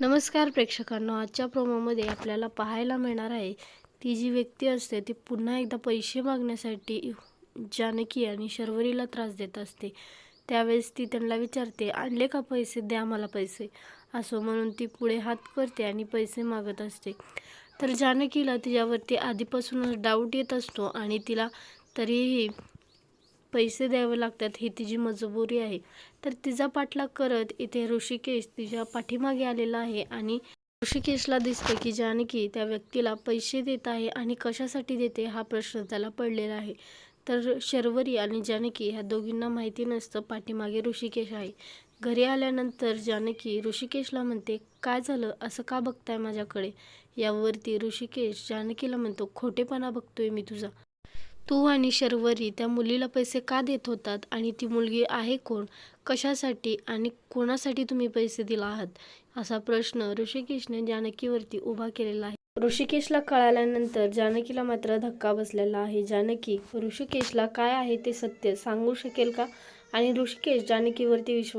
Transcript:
नमस्कार प्रेक्षकांनो आजच्या प्रोमोमध्ये आपल्याला पाहायला मिळणार आहे ती जी व्यक्ती असते ती पुन्हा एकदा पैसे मागण्यासाठी जानकी आणि शर्वरीला त्रास देत असते. त्यावेळेस ती त्यांना विचारते आणले का पैसे? द्या मला पैसे. असं म्हणून ती पुढे हात करते आणि पैसे मागत असते. तर जानकीला तिच्यावरती आधीपासूनच डाऊट येत असतो आणि तिला तरीही पैसे द्यावे लागतात ही तिची मजबुरी आहे. तर तिचा पाठलाग करत इथे ऋषिकेश तिच्या पाठीमागे आलेला आहे आणि ऋषिकेशला दिसते की जानकी त्या व्यक्तीला पैसे देत आहे आणि कशासाठी देते हा प्रश्न त्याला पडलेला आहे. तर शर्वरी आणि जानकी ह्या दोघींना माहिती नसतं पाठीमागे ऋषिकेश आहे. घरी आल्यानंतर जानकी ऋषिकेशला म्हणते काय झालं? असं का बघताय माझ्याकडे? यावरती ऋषिकेश जानकीला म्हणतो खोटेपणा बघतोय मी तुझा. तू आणि शर्वरी त्या मुलीला पैसे का देत होतात आणि ती मुलगी आहे कोण? कशासाठी आणि कोणासाठी तुम्ही पैसे दिला आहात? असा प्रश्न ऋषिकेशने जानकीवरती उभा केलेला आहे. ऋषिकेशला कळाल्यानंतर जानकीला मात्र धक्का बसलेला आहे. जानकी ऋषिकेशला काय आहे ते सत्य सांगू शकेल का? आणि ऋषिकेश जानकीवरती विश्वास